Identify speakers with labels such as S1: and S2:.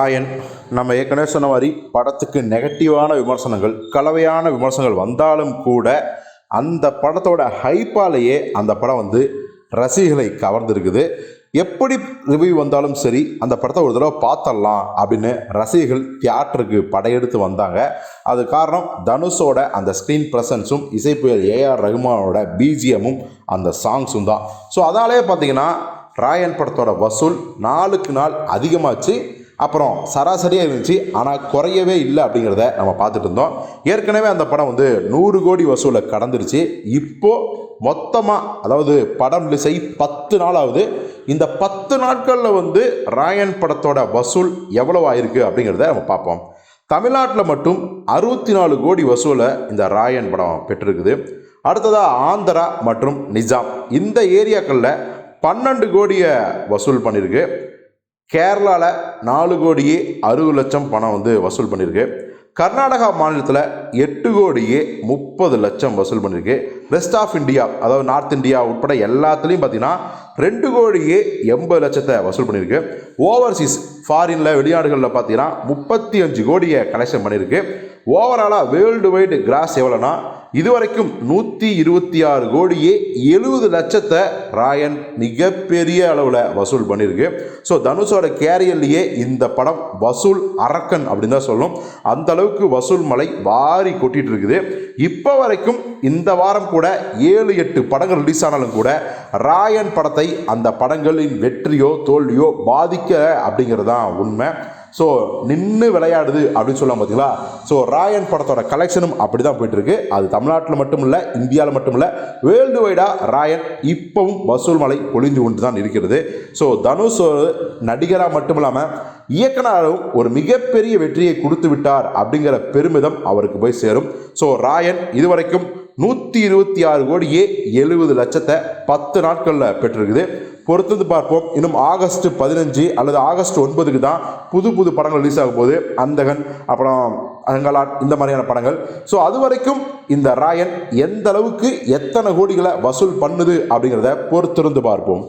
S1: ராயன் நம்ம ஏற்கனவே சொன்ன மாதிரி படத்துக்கு நெகட்டிவான விமர்சனங்கள் கலவையான விமர்சனங்கள் வந்தாலும் கூட அந்த படத்தோட ஹைப்பாலேயே அந்த படம் வந்து ரசிகளை கவர்ந்திருக்குது. எப்படி ரிவ்யூ வந்தாலும் சரி அந்த படத்தை ஒரு தடவை பார்த்தரலாம் அப்படின்னு ரசிகர்கள் தியேட்டருக்கு படையெடுத்து வந்தாங்க. அது காரணம் தனுஷோட அந்த ஸ்க்ரீன் ப்ரெசன்ஸும் இசைப்புயல் ஏஆர் ரகுமானோட பிஜிஎம்மும் அந்த சாங்ஸும் தான். ஸோ அதாலே பார்த்தீங்கன்னா ராயன் படத்தோட வசூல் நாளுக்கு நாள் அதிகமாச்சு. அப்புறம் சராசரியாக இருந்துச்சு. ஆனால் குறையவே இல்லை அப்படிங்கிறத நம்ம பார்த்துட்டு இருந்தோம். ஏற்கனவே அந்த படம் வந்து நூறு கோடி வசூலை கடந்துருச்சு. இப்போது மொத்தமாக அதாவது படம் ரிலீஸ் ஆகி பத்து நாளாவது. இந்த பத்து நாட்களில் வந்து ராயன் படத்தோட வசூல் எவ்வளோ ஆயிருக்கு அப்படிங்கிறத நம்ம பார்ப்போம். தமிழ்நாட்டில் மட்டும் அறுபத்தி நாலு கோடி வசூலை இந்த ராயன் படம் பெற்றிருக்குது. அடுத்ததாக ஆந்திரா மற்றும் நிஜாம். இந்த ஏரியாக்களில் பன்னெண்டு கோடியை வசூல் பண்ணியிருக்கு கேரளாவில் நாலு கோடியே அறுபது லட்சம் பணம் வந்து வசூல் பண்ணியிருக்கு. கர்நாடகா மாநிலத்தில் எட்டு கோடியே முப்பது லட்சம் வசூல் பண்ணியிருக்கு. ரெஸ்ட் ஆஃப் இந்தியா அதாவது நார்த் இந்தியா உட்பட எல்லாத்துலேயும் பார்த்தீங்கன்னா ரெண்டு கோடியே எண்பது லட்சத்தை வசூல் பண்ணியிருக்கு. ஓவர்சீஸ் ஃபாரினில் வெளிநாடுகளில் பார்த்தீங்கன்னா முப்பத்தி அஞ்சு கோடியை கலெக்ஷன் பண்ணியிருக்கு. ஓவராலாக வேர்ல்டு வைடு கிராஸ் எவ்வளோனா இதுவரைக்கும் நூற்றி இருபத்தி ஆறு கோடியே எழுபது லட்சத்தை ராயன் மிகப்பெரிய அளவில் வசூல் பண்ணியிருக்கு. ஸோ தனுஷோட கேரியர்லேயே இந்த படம் வசூல் அரக்கன் அப்படின்னு தான் சொல்லணும் அந்த அளவுக்கு வசூல் மலை வாரி கொட்டிகிட்டு இருக்குது. இப்போ வரைக்கும் இந்த வாரம் கூட ஏழு எட்டு படங்கள் ரிலீஸ் ஆனாலும் கூட ராயன் படத்தை அந்த படங்களின் வெற்றியோ தோல்வியோ பாதிக்க அப்படிங்கிறது தான் உண்மை. ஸோ நின்று விளையாடுது அப்படின்னு சொல்லலாம் பார்த்தீங்களா ஸோ ராயன் படத்தோட கலெக்ஷனும் அப்படி தான் போயிட்டு இருக்கு அது தமிழ்நாட்டில் மட்டும் இல்லை இந்தியாவில் மட்டும் இல்லை வேர்ல்டு வைடாக ராயன் இப்போவும் வசூல் மலை பொழிந்து கொண்டு தான் இருக்கிறது. ஸோ தனுஷ் நடிகராக மட்டும் இல்லாமல் இயக்குனரும் ஒரு மிகப்பெரிய வெற்றியை கொடுத்து விட்டார் அப்படிங்கிற பெருமிதம் அவருக்கு போய் சேரும். ஸோ ராயன் இதுவரைக்கும் நூற்றி இருபத்தி ஆறு கோடியே எழுபது லட்சத்தை பத்து நாட்களில் பெற்றிருக்குது. பொறுத்தது பார்ப்போம். இன்னும் ஆகஸ்ட் பதினஞ்சு அல்லது ஆகஸ்ட் ஒன்பதுக்கு தான் புது புது படங்கள் ரிலீஸ் ஆகும் போது அந்தகன் அப்புறம் அங்கலாட் இந்த மாதிரியான படங்கள். ஸோ அது வரைக்கும் இந்த ராயன் எந்த அளவுக்கு எத்தனை கோடிகளை வசூல் பண்ணுது அப்படிங்கிறத பொறுத்திருந்து பார்ப்போம்.